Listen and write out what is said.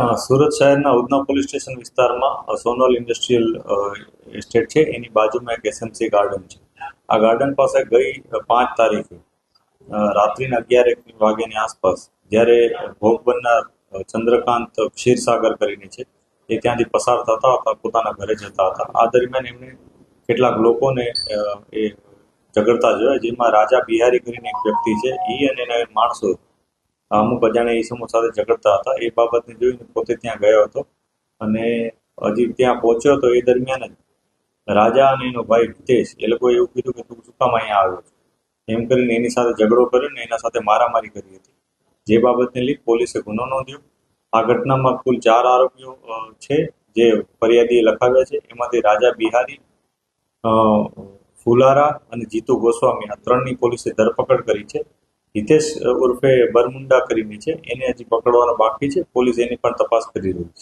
સુરત શહેરના Udhna police station વિસ્તારમાં Sonal industrial estate છે. એની બાજુમાં એક એસએમસી ગાર્ડન છે. આ ગાર્ડન પાસે ગઈ પાંચ તારીખે રાત્રિના અગિયાર વાગ્યાની આસપાસ જ્યારે ભોગ બનનાર ચંદ્રકાંત ક્ષીરસાગર કરીને છે, એ ત્યાંથી પસાર થતા હતા, પોતાના ઘરે જતા હતા. આ દરમિયાન એમણે કેટલાક લોકોને એ ઝઘડતા જોયા, જેમાં રાજા બિહારી કરીને એક વ્યક્તિ છે એ અને એના માણસો અમુક અજાણ્યા ઈસમો સાથે ઝઘડતા હતા. એ બાબતને જોઈને પોતે ત્યાં ગયો હતો અને હજી ત્યાં પહોંચ્યો હતો એ દરમિયાન જ રાજા અને એનો ભાઈ હિતેશ, એ લોકોએ એવું કીધું કે તું શું કામ અહીંયા આવ્યો છે. એમ કરીને એની સાથે ઝઘડો કર્યો ને એના સાથે મારામારી કરી હતી. જે બાબતને લઈ પોલીસે ગુનો નોંધ્યો. આ ઘટનામાં કુલ ચાર આરોપીઓ છે જે ફરિયાદીએ લખાવ્યા છે. એમાંથી રાજા બિહારી ફુલારા અને જીતુ ગોસ્વામી આ ત્રણની પોલીસે ધરપકડ કરી છે. હિતેશ ઉર્ફે બરમુંડા કરીને છે. એને હજી પકડવાનો બાકી છે. પોલીસ એની પણ તપાસ કરી રહી છે.